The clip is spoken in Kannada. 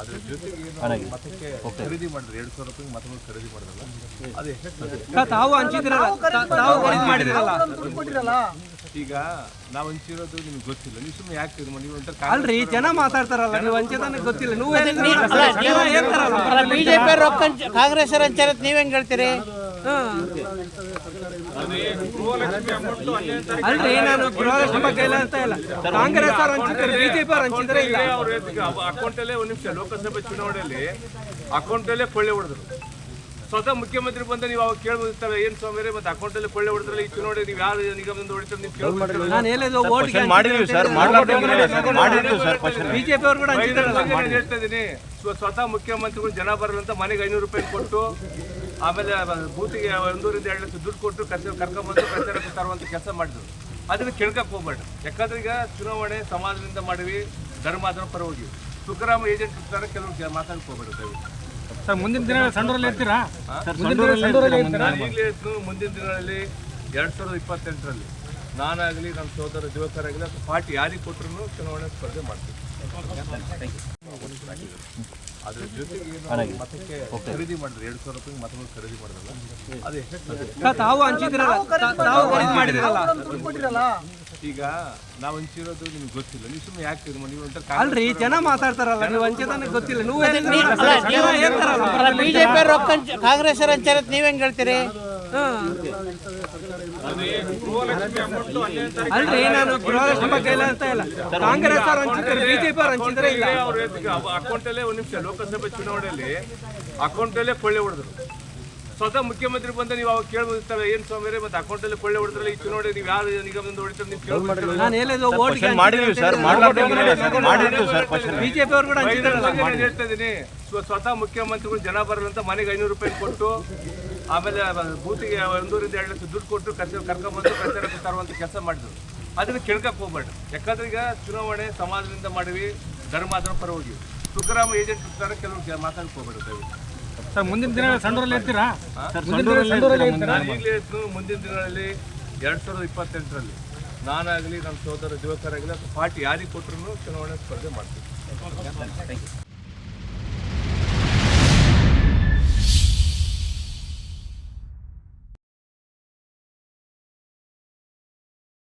ಅದ್ರ ಜೊತೆಗೆ ಏನು ಮತಕ್ಕೆ ಖರೀದಿ ಮಾಡಿದ್ರೆ ಎರಡು ಸಾವಿರ ರೂಪಾಯಿ ಮತಗಳು ಖರೀದಿ ಮಾಡಿದ್ರಲ್ಲ. ಅದು ಎಷ್ಟು ತಾವು ಹಂಚಿದ್ರಲ್ಲ ತಾವು ಖರೀದಿ ಮಾಡಿದ್ರಲ್ಲ ಈಗ ನಾವು ಹಂಚಿರೋದು ನಿಮ್ಗೆ ಗೊತ್ತಿಲ್ಲ. ನೀವು ಸುಮ್ಮನೆ ಯಾಕೆ ಇದು ನೀವು ಒಂಥರ ಅಲ್ರಿ ಜನ ಮಾತಾಡ್ತಾರಲ್ಲ ನೀವು ಹಂಚಿದಾನೆ ಗೊತ್ತಿಲ್ಲ. ನೀವು ಹೇಳ್ತಾರಲ್ಲ. ಬಿಜೆಪಿ ಕಾಂಗ್ರೆಸ್ ನೀವೇನ್ ನೀವ್ ಹೆಂಗ್ ಹೇಳ್ತೀರಿ? ಅಲ್ರಿ ನಾನು ಗೃಹಲಕ್ಷ್ಮಿ ಬಗ್ಗೆ ಇಲ್ಲ ಅಂತ ಇಲ್ಲ. ಕಾಂಗ್ರೆಸ್ ಅವ್ರು ಹಂಚಿದ್ರೆ ಬಿಜೆಪಿ ಅವ್ರು ಹಂಚಿದ್ರೆ ಇಲ್ಲ. ಅವ್ರ ಅಕೌಂಟಲ್ಲೇ ಒಂದು ನಿಮಿಷ ಲೋಕಸಭೆ ಚುನಾವಣೆಯಲ್ಲಿ ಅಕೌಂಟಲ್ಲೇ ಕೊಳ್ಳೆ ಹೊಡೆದ್ರು. ಸ್ವತಃ ಮುಖ್ಯಮಂತ್ರಿ ಬಂದ ನೀವು ಅವಾಗ ಕೇಳ್ಬೋದಿರ್ತವೆ ಏನ್ ಸ್ವಾಮಿ ಮತ್ತೆ ಅಕೌಂಟಲ್ಲೇ ಕೊಳ್ಳೆ ಹೊಡೆದ್ರಲ್ಲ ಈ ಚುನಾವಣೆ ನೀವು ಯಾರು ನಿಗಮದಿಂದ ಹೊಡಿತಾರೆ ನೀವು ಕೇಳ್ಬೋದು ಬಿಜೆಪಿ ಅವ್ರು ಕೂಡ ಹೇಳ್ತಾ ಇದ್ದೀನಿ ಸ್ವ- ಸ್ವತಃ ಮುಖ್ಯಮಂತ್ರಿಗಳು ಜನ ಬರಲ್ಲ ಅಂತ ಮನೆಗೆ ಐನೂರು ರೂಪಾಯಿ ಕೊಟ್ಟು ಆಮೇಲೆ ಬೂತಿಗೆ ಒಂದೂರಿಂದ ಎರಡು ಲಕ್ಷ ದುಡ್ಡು ಕೊಟ್ಟು ಕಚೇರಿ ಕರ್ಕೊಂಡ್ಬಂದು ಕಚೇರಿ ತರುವಂಥ ಕೆಲಸ ಮಾಡಿದ್ರು. ಅದನ್ನ ಕೇಳ್ಕಕ್ ಹೋಗ್ಬೇಡ. ಯಾಕಂದ್ರೆ ಈಗ ಚುನಾವಣೆ ಸಮಾಜದಿಂದ ಮಾಡಿವಿ ಧರ್ಮದ ಪರ ಹೋಗಿ ತುಕಾರಾಮ್ ಏಜೆಂಟ್ ತರ ಕೆಲವರು ಮಾತಾಡ್ಕೋಬೇಡ ಹೋಗ್ಬೇಡ. ಸರ್ ಮುಂದಿನ ದಿನ ಸಂಡೂರಲ್ಲಿ ಇರ್ತೀರಾ? ನಾನು ಈಗಲೇ ಇದ್ದು ಮುಂದಿನ ದಿನಗಳಲ್ಲಿ ಎರಡ್ ಸಾವಿರದ ಇಪ್ಪತ್ತೆಂಟರಲ್ಲಿ. ನಾನಾಗಲಿ ನಮ್ಮ ಸೋದರ ಯುವಕರಾಗಲಿ ಅಥವಾ ಪಾರ್ಟಿ ಯಾರಿಗೆ ಕೊಟ್ಟರು ಚುನಾವಣೆ ಸ್ಪರ್ಧೆ ಮಾಡ್ತೀವಿ. ಅದ್ರ ಜೊತೆಗೆ ಏನು ಮತಕ್ಕೆ ಖರೀದಿ ಮಾಡಿದ್ರೆ ಎರಡು ಸಾವಿರ ರೂಪಾಯಿ ಮತಗಳು ಖರೀದಿ ಮಾಡಿದ್ರಲ್ಲ ಅದು ಎಷ್ಟು ತಾವು ಹಂಚಿದ್ರಲ್ಲ ತಾವು ಖರೀದಿ ಮಾಡಿದ್ರಲ್ಲ ಈಗ ನಾವು ಹಂಚಿರೋದು ನಿಮ್ಗೆ ಗೊತ್ತಿಲ್ಲ. ನೀವು ಸುಮ್ಮನೆ ಯಾಕೆ ಇದು? ನೀವು ಅಂತ ಅಲ್ರಿ ಜನ ಮಾತಾಡ್ತಾರಲ್ಲ ನೀವು ಹಂಚಿದ ಗೊತ್ತಿಲ್ಲ. ನೀವು ಹೇಳ್ತಾರಲ್ಲ? ಬಿಜೆಪಿ ರೊಕ್ಕ ಕಾಂಗ್ರೆಸ್ ಅವ್ರು ಹಂಚಾರ ನೀವ್ ಹೆಂಗ್ ಹೇಳ್ತೀರಿ? ಅಲ್ರಿ ನಾನು ಗೃಹಲಕ್ಷ್ಮಿ ಬಗ್ಗೆ ಇಲ್ಲ ಅಂತ ಇಲ್ಲ. ಕಾಂಗ್ರೆಸ್ ಅವ್ರು ಹಂಚಿದ್ರೆ ಬಿಜೆಪಿ ಅವ್ರು ಹಂಚಿದ್ರೆ ಇಲ್ಲ ಅವ್ರ ಅಕೌಂಟಲ್ಲೇ ಒಂದು ನಿಮಿಷ ಲೋಕಸಭೆ ಚುನಾವಣೆಯಲ್ಲಿ ಅಕೌಂಟಲ್ಲೇ ಕೊಳ್ಳೆ ಹೊಡೆದ್ರು. ಸ್ವತಃ ಮುಖ್ಯಮಂತ್ರಿ ಬಂದ ನೀವು ಅವಾಗ ಕೇಳ್ಬೋದಿರ್ತಾರೆ ಏನ್ ಸ್ವಾಮಿ ಮತ್ತೆ ಅಕೌಂಟಲ್ಲೇ ಕೊಳ್ಳೆ ಹೊಡೆದ್ರಲ್ಲ ಈ ಚುನಾವಣೆ ನೀವು ಯಾರು ನಿಗಮದಿಂದ ಹೊಡಿತಾರೆ ನೀವು ಬಿಜೆಪಿ ಅವ್ರು ಕೂಡ ಹೇಳ್ತಾ ಇದ್ದೀನಿ ಸ್ವತಃ ಮುಖ್ಯಮಂತ್ರಿಗಳು ಜನ ಬರಲ್ಲ ಅಂತ ಮನೆಗೆ ಐನೂರು ರೂಪಾಯಿ ಕೊಟ್ಟು ಆಮೇಲೆ ಬೂತಿಗೆ ಒಂದೂರಿಂದ ಎರಡು ಲಕ್ಷ ದುಡ್ಡು ಕೊಟ್ಟು ಕಚೇರಿ ಕರ್ಕೊಂಡ್ಬಂದು ಕಚೇರಿ ತರುವಂತ ಕೆಲಸ ಮಾಡಿದ್ರು ಅದನ್ನು ಕೇಳ್ಕಕ್ ಹೋಗ್ಬೇಡ ಯಾಕಂದ್ರೆ ಈಗ ಚುನಾವಣೆ ಸಮಾಜದಿಂದ ಮಾಡಿವಿ ಧರ್ಮದ ಪರ ಹೋಗಿ ತುಕಾರಾಮ್ ಏಜೆಂಟ್ ತರ ಕೆಲವು ಮಾತಾಡಕ್ ಹೋಗ್ಬೇಡ. ಸರ್ ಮುಂದಿನ ದಿನ ಸಂಡೂರಲ್ಲಿ ಇರ್ತೀರಾ? ನಾನು ಈಗಲೇ ಮುಂದಿನ ದಿನಗಳಲ್ಲಿ ಎರಡ್ ಸಾವಿರದ ಇಪ್ಪತ್ತೆಂಟರಲ್ಲಿ. ನಾನಾಗಲಿ ನಮ್ಮ ಸೋದರ ಯುವಕರಾಗಲಿ ಅಥವಾ ಪಾರ್ಟಿ ಯಾರಿಗೆ ಕೊಟ್ಟರು ಚುನಾವಣೆ ಸ್ಪರ್ಧೆ ಮಾಡ್ತೀವಿ.